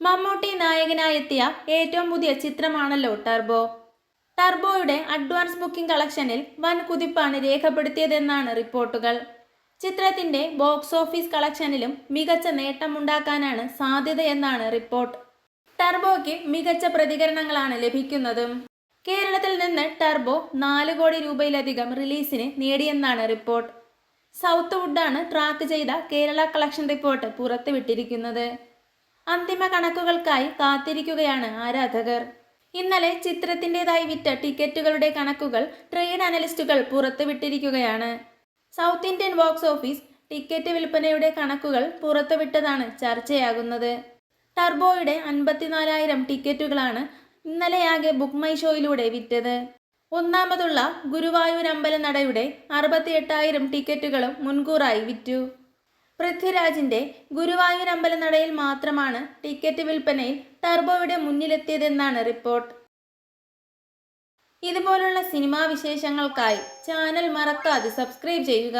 മമ്മൂട്ടി നായകനായെത്തിയ ഏറ്റവും പുതിയ ചിത്രമാണല്ലോ ടർബോ. ടർബോയുടെ അഡ്വാൻസ് ബുക്കിംഗ് കളക്ഷനിൽ വൻ കുതിപ്പാണ് രേഖപ്പെടുത്തിയതെന്നാണ് റിപ്പോർട്ടുകൾ. ചിത്രത്തിന്റെ ബോക്സ് ഓഫീസ് കളക്ഷനിലും മികച്ച നേട്ടമുണ്ടാക്കാനാണ് സാധ്യതയെന്നാണ് റിപ്പോർട്ട്. ടർബോയ്ക്ക് മികച്ച പ്രതികരണങ്ങളാണ് ലഭിക്കുന്നതും. കേരളത്തിൽ നിന്ന് ടർബോ നാല് കോടി രൂപയിലധികം റിലീസിന് നേടിയെന്നാണ് റിപ്പോർട്ട്. സൗത്ത് വുഡാണ് ട്രാക്ക് ചെയ്ത കേരള കളക്ഷൻ റിപ്പോർട്ട് പുറത്തുവിട്ടിരിക്കുന്നത്. അന്തിമ കണക്കുകൾക്കായി കാത്തിരിക്കുകയാണ് ആരാധകർ. ഇന്നലെ ചിത്രത്തിന്റെതായി വിറ്റ ടിക്കറ്റുകളുടെ കണക്കുകൾ ട്രേഡ് അനലിസ്റ്റുകൾ പുറത്തുവിട്ടിരിക്കുകയാണ്. South Indian box office ticket വിൽപ്പനയുടെ കണക്കുകൾ പുറത്തുവിട്ടതാണ് ചർച്ചയാകുന്നത്. ടർബോയുടെ അൻപത്തിനാലായിരം ടിക്കറ്റുകളാണ് ഇന്നലെയാകെ ബുക്ക് മൈ ഷോയിലൂടെ വിറ്റത്. ഒന്നാമതുള്ള ഗുരുവായൂർ അമ്പലനടയുടെ അറുപത്തിയെട്ടായിരം ടിക്കറ്റുകളും മുൻകൂറായി വിറ്റു. പൃഥ്വിരാജിന്റെ ഗുരുവായൂർ അമ്പലനടയിൽ മാത്രമാണ് ടിക്കറ്റ് വിൽപ്പനയിൽ ടർബോയുടെ മുന്നിലെത്തിയതെന്നാണ് റിപ്പോർട്ട്. ഇതുപോലുള്ള സിനിമാ വിശേഷങ്ങൾക്കായി ചാനൽ മറക്കാതെ സബ്സ്ക്രൈബ് ചെയ്യുക.